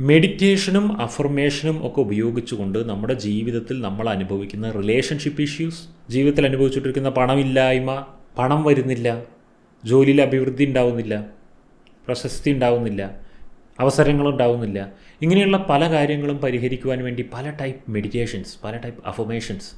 മെഡിറ്റേഷനും അഫർമേഷനും ഒക്കെ ഉപയോഗിച്ചുകൊണ്ട് നമ്മുടെ ജീവിതത്തിൽ നമ്മൾ അനുഭവിക്കുന്ന റിലേഷൻഷിപ്പ് ഇഷ്യൂസ് ജീവിതത്തിൽ അനുഭവിച്ചുകൊണ്ടിരിക്കുന്ന പണമില്ലായ്മ പണം വരുന്നില്ല ജോലിയിൽ അഭിവൃദ്ധി ഉണ്ടാവുന്നില്ല പ്രശസ്തി ഉണ്ടാവുന്നില്ല അവസരങ്ങൾ ഉണ്ടാവുന്നില്ല. ഇങ്ങനെയുള്ള പല കാര്യങ്ങളും പരിഹരിക്കുവാൻ വേണ്ടി പല ടൈപ്പ് മെഡിറ്റേഷൻസ് പല ടൈപ്പ് അഫർമേഷൻസ്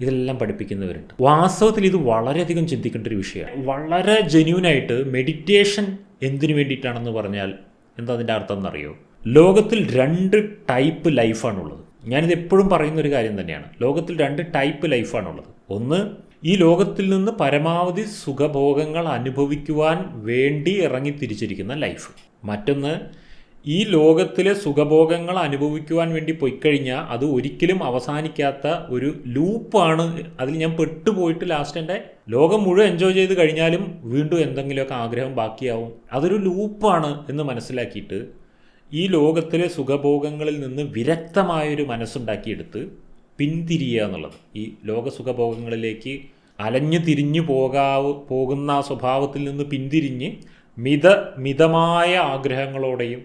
ഇതെല്ലാം പഠിപ്പിക്കുന്നവരുണ്ട്. വാസ്തവത്തിൽ ഇത് വളരെയധികം ചിന്തിക്കേണ്ട ഒരു വിഷയമാണ്. വളരെ ജെന്യൂനായിട്ട് മെഡിറ്റേഷൻ എന്തിനു വേണ്ടിയിട്ടാണെന്ന് പറഞ്ഞാൽ എന്താ അതിന്റെ അർത്ഥം എന്നറിയോ? ലോകത്തിൽ രണ്ട് ടൈപ്പ് ലൈഫാണുള്ളത്. ഞാനിത് എപ്പോഴും പറയുന്ന ഒരു കാര്യം തന്നെയാണ്. ലോകത്തിൽ രണ്ട് ടൈപ്പ് ലൈഫാണുള്ളത്. ഒന്ന് ഈ ലോകത്തിൽ നിന്ന് പരമാവധി സുഖഭോഗങ്ങൾ അനുഭവിക്കുവാൻ വേണ്ടി ഇറങ്ങി തിരിച്ചിരിക്കുന്ന ലൈഫ്. മറ്റൊന്ന് ഈ ലോകത്തിലെ സുഖഭോഗങ്ങൾ അനുഭവിക്കുവാൻ വേണ്ടി പോയിക്കഴിഞ്ഞാൽ അത് ഒരിക്കലും അവസാനിക്കാത്ത ഒരു ലൂപ്പാണ് അതിൽ ഞാൻ പെട്ടുപോയിട്ട് ലാസ്റ്റ് എന്റെ ലോകം മുഴുവൻ എൻജോയ് ചെയ്ത് കഴിഞ്ഞാലും വീണ്ടും എന്തെങ്കിലുമൊക്കെ ആഗ്രഹം ബാക്കിയാവും. അതൊരു ലൂപ്പാണ് എന്ന് മനസ്സിലാക്കിയിട്ട് ഈ ലോകത്തിലെ സുഖഭോഗങ്ങളിൽ നിന്ന് വിരക്തമായൊരു മനസ്സുണ്ടാക്കിയെടുത്ത് പിന്തിരിയുക എന്നുള്ളത്. ഈ ലോക സുഖഭോഗങ്ങളിലേക്ക് അലഞ്ഞു തിരിഞ്ഞു പോകാവ് പോകുന്ന സ്വഭാവത്തിൽ നിന്ന് പിന്തിരിഞ്ഞ് മിത മിതമായ ആഗ്രഹങ്ങളോടെയും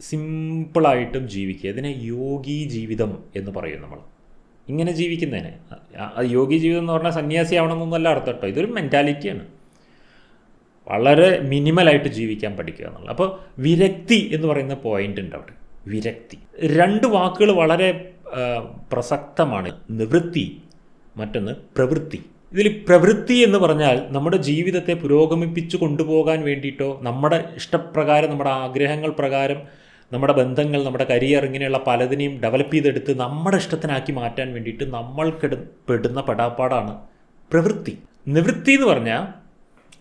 സിമ്പിളായിട്ടും ജീവിക്കുക. ഇതിനെ യോഗി ജീവിതം എന്ന് പറയും നമ്മൾ. ഇങ്ങനെ ജീവിക്കുന്നതിന്. യോഗി ജീവിതം എന്ന് പറഞ്ഞാൽ സന്യാസി ആവണമെന്നൊന്നല്ല അർത്ഥം കേട്ടോ. ഇതൊരു മെന്റാലിറ്റിയാണ് വളരെ മിനിമലായിട്ട് ജീവിക്കാൻ പഠിക്കുക എന്നുള്ളത്. അപ്പോൾ വിരക്തി എന്ന് പറയുന്ന പോയിന്റ് ഉണ്ട് അവിടെ. വിരക്തി. രണ്ട് വാക്കുകൾ വളരെ പ്രസക്തമാണ്. നിവൃത്തി മറ്റൊന്ന് പ്രവൃത്തി. ഇതിൽ പ്രവൃത്തി എന്ന് പറഞ്ഞാൽ നമ്മുടെ ജീവിതത്തെ പുരോഗമിപ്പിച്ചു കൊണ്ടുപോകാൻ വേണ്ടിയിട്ടോ നമ്മുടെ ഇഷ്ടപ്രകാരം നമ്മുടെ ആഗ്രഹങ്ങൾ പ്രകാരം നമ്മുടെ ബന്ധങ്ങൾ നമ്മുടെ കരിയർ ഇങ്ങനെയുള്ള പലതിനെയും ഡെവലപ്പ് ചെയ്തെടുത്ത് നമ്മുടെ ഇഷ്ടത്തിനാക്കി മാറ്റാൻ വേണ്ടിയിട്ട് നമ്മൾ പെടുന്ന പെടാപ്പാടാണ് പ്രവൃത്തി. നിവൃത്തി എന്ന് പറഞ്ഞാൽ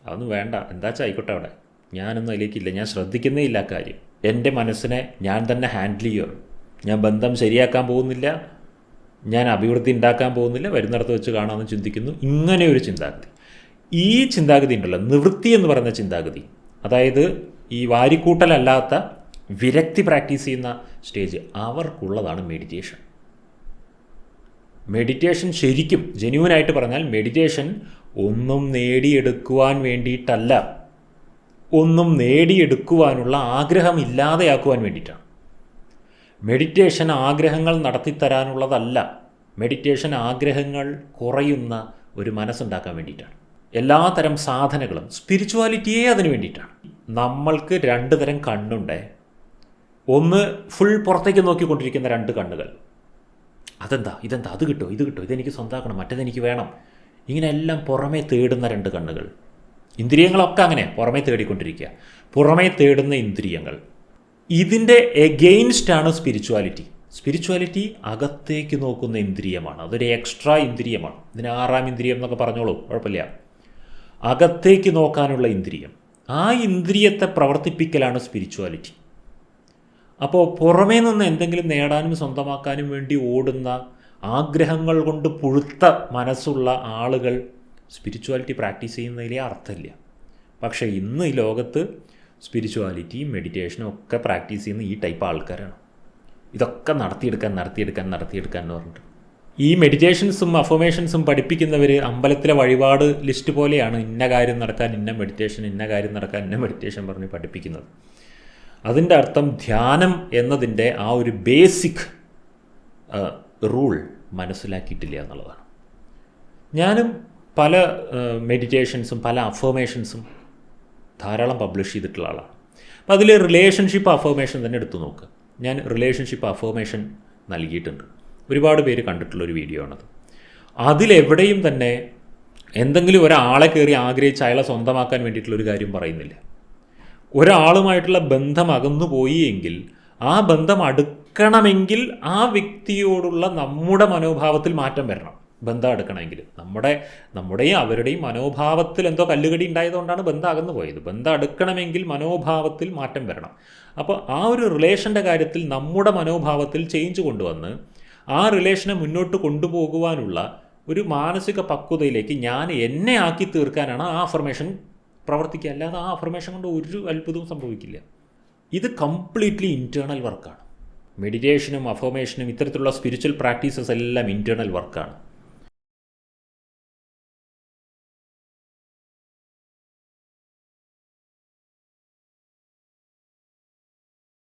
അതൊന്നും വേണ്ട. എന്താ ആയിക്കോട്ടെ അവിടെ. ഞാനൊന്നും അതിലേക്കില്ല. ഞാൻ ശ്രദ്ധിക്കുന്നേ ഇല്ല കാര്യം. എന്റെ മനസ്സിനെ ഞാൻ തന്നെ ഹാൻഡിൽ ചെയ്യുക ഞാൻ ബന്ധം ശരിയാക്കാൻ പോകുന്നില്ല. ഞാൻ അഭിവൃദ്ധി ഉണ്ടാക്കാൻ പോകുന്നില്ല. വരുന്നിടത്ത് വെച്ച് കാണാമെന്ന് ചിന്തിക്കുന്നു. ഇങ്ങനെ ഒരു ചിന്താഗതി. ഈ ചിന്താഗതി ഉണ്ടല്ലോ. നിവൃത്തി എന്ന് പറയുന്ന ചിന്താഗതി. അതായത് ഈ വാരിക്കൂട്ടലല്ലാത്ത വിരക്തി പ്രാക്ടീസ് ചെയ്യുന്ന സ്റ്റേജ് അവർക്കുള്ളതാണ് മെഡിറ്റേഷൻ മെഡിറ്റേഷൻ ശരിക്കും ജെന്യൂനായിട്ട് പറഞ്ഞാൽ മെഡിറ്റേഷൻ ഒന്നും നേടിയെടുക്കുവാൻ വേണ്ടിയിട്ടല്ല. ഒന്നും നേടിയെടുക്കുവാനുള്ള ആഗ്രഹം ഇല്ലാതെയാക്കുവാൻ വേണ്ടിയിട്ടാണ്. മെഡിറ്റേഷൻ ആഗ്രഹങ്ങൾ നടത്തിത്തരാനുള്ളതല്ല. മെഡിറ്റേഷൻ ആഗ്രഹങ്ങൾ കുറയുന്ന ഒരു മനസ്സുണ്ടാക്കാൻ വേണ്ടിയിട്ടാണ്. എല്ലാ തരം സാധനങ്ങളും സ്പിരിച്വാലിറ്റിയെ അതിന് വേണ്ടിയിട്ടാണ്. നമ്മൾക്ക് രണ്ട് തരം കണ്ണുണ്ട്. ഒന്ന് ഫുൾ പുറത്തേക്ക് നോക്കിക്കൊണ്ടിരിക്കുന്ന രണ്ട് കണ്ണുകൾ. അതെന്താ? ഇതെന്താ? അത് കിട്ടോ? ഇത് കിട്ടോ? ഇതെനിക്ക് സ്വന്തമാക്കണം മറ്റേതെനിക്ക് വേണം. ഇങ്ങനെ എല്ലാം പുറമേ തേടുന്ന രണ്ട് കണ്ണുകൾ. ഇന്ദ്രിയങ്ങളൊക്കെ അങ്ങനെ പുറമേ തേടിക്കൊണ്ടിരിക്കുക. പുറമേ തേടുന്ന ഇന്ദ്രിയങ്ങൾ. ഇതിന്റെ എഗെയിൻസ്റ്റാണ് സ്പിരിച്വാലിറ്റി സ്പിരിച്വാലിറ്റി അകത്തേക്ക് നോക്കുന്ന ഇന്ദ്രിയമാണ്. അതൊരു എക്സ്ട്രാ ഇന്ദ്രിയമാണ്. ഇതിന് ആറാം ഇന്ദ്രിയം എന്നൊക്കെ പറഞ്ഞോളൂ. കുഴപ്പമില്ല. അകത്തേക്ക് നോക്കാനുള്ള ഇന്ദ്രിയം. ആ ഇന്ദ്രിയത്തെ പ്രവർത്തിപ്പിക്കലാണ് സ്പിരിച്വാലിറ്റി അപ്പോൾ പുറമേ നിന്ന് എന്തെങ്കിലും നേടാനും സ്വന്തമാക്കാനും വേണ്ടി ഓടുന്ന ആഗ്രഹങ്ങൾ കൊണ്ട് പുഴുത്ത മനസ്സുള്ള ആളുകൾ സ്പിരിച്വാലിറ്റി പ്രാക്ടീസ് ചെയ്യുന്നതിലേ അർത്ഥമില്ല. പക്ഷേ ഇന്ന് ഈ ലോകത്ത് സ്പിരിച്വാലിറ്റിയും മെഡിറ്റേഷനും ഒക്കെ പ്രാക്ടീസ് ചെയ്യുന്ന ഈ ടൈപ്പ് ആൾക്കാരാണ്. ഇതൊക്കെ നടത്തിയെടുക്കാൻ നടത്തിയെടുക്കാൻ നടത്തിയെടുക്കാൻ എന്ന് പറഞ്ഞിട്ട്. ഈ മെഡിറ്റേഷൻസും അഫോമേഷൻസും പഠിപ്പിക്കുന്നവർ അമ്പലത്തിലെ വഴിപാട് ലിസ്റ്റ് പോലെയാണ് ഇന്ന കാര്യം നടക്കാൻ ഇന്ന മെഡിറ്റേഷൻ ഇന്ന കാര്യം നടക്കാൻ ഇന്ന മെഡിറ്റേഷൻ പറഞ്ഞ് പഠിപ്പിക്കുന്നത്. അതിന്റെ അർത്ഥം ധ്യാനം എന്നതിന്റെ ആ ഒരു ബേസിക് റൂൾ മനസ്സിലാക്കിയിട്ടില്ല എന്നുള്ളതാണ്. ഞാനും പല മെഡിറ്റേഷൻസും പല അഫർമേഷൻസും ധാരാളം പബ്ലിഷ് ചെയ്തിട്ടുള്ള ആളാണ്. അപ്പോൾ അതിൽ റിലേഷൻഷിപ്പ് അഫർമേഷൻ തന്നെ എടുത്തു നോക്കുക ഞാൻ റിലേഷൻഷിപ്പ് അഫർമേഷൻ നൽകിയിട്ടുണ്ട്. ഒരുപാട് പേര് കണ്ടിട്ടുള്ള ഒരു വീഡിയോ ആണത്. അതിലെവിടെയും തന്നെ എന്തെങ്കിലും ഒരാളെ കയറി ആഗ്രഹിച്ച് അയാളെ സ്വന്തമാക്കാൻ വേണ്ടിയിട്ടുള്ള ഒരു കാര്യം പറയുന്നില്ല. ഒരാളുമായിട്ടുള്ള ബന്ധം അകന്നു പോയി എങ്കിൽ ആ ബന്ധം അടുക്കണമെങ്കിൽ ആ വ്യക്തിയോടുള്ള നമ്മുടെ മനോഭാവത്തിൽ മാറ്റം വരണം. ബന്ധം എടുക്കണമെങ്കിൽ. നമ്മുടെ നമ്മുടെയും അവരുടെയും മനോഭാവത്തിൽ എന്തോ കല്ലുകടി ഉണ്ടായതുകൊണ്ടാണ് ബന്ധം അകന്നു പോയത് ബന്ധം എടുക്കണമെങ്കിൽ മനോഭാവത്തിൽ മാറ്റം വരണം. അപ്പോൾ ആ ഒരു റിലേഷന്റെ കാര്യത്തിൽ നമ്മുടെ മനോഭാവത്തിൽ ചേഞ്ച് കൊണ്ടുവന്ന് ആ റിലേഷനെ മുന്നോട്ട് കൊണ്ടുപോകുവാനുള്ള ഒരു മാനസിക പക്വതയിലേക്ക് ഞാൻ എന്നെ ആക്കി തീർക്കാനാണ് ആ അഫർമേഷൻ പ്രവർത്തിക്കുക. അല്ലാതെ ആ അഫർമേഷൻ കൊണ്ട് ഒരു അത്ഭുതവും സംഭവിക്കില്ല. ഇത് കംപ്ലീറ്റ്ലി ഇന്റേർണൽ വർക്കാണ് മെഡിറ്റേഷനും അഫോമേഷനും ഇത്തരത്തിലുള്ള സ്പിരിച്വൽ പ്രാക്ടീസസ് എല്ലാം ഇന്റേർണൽ വർക്കാണ്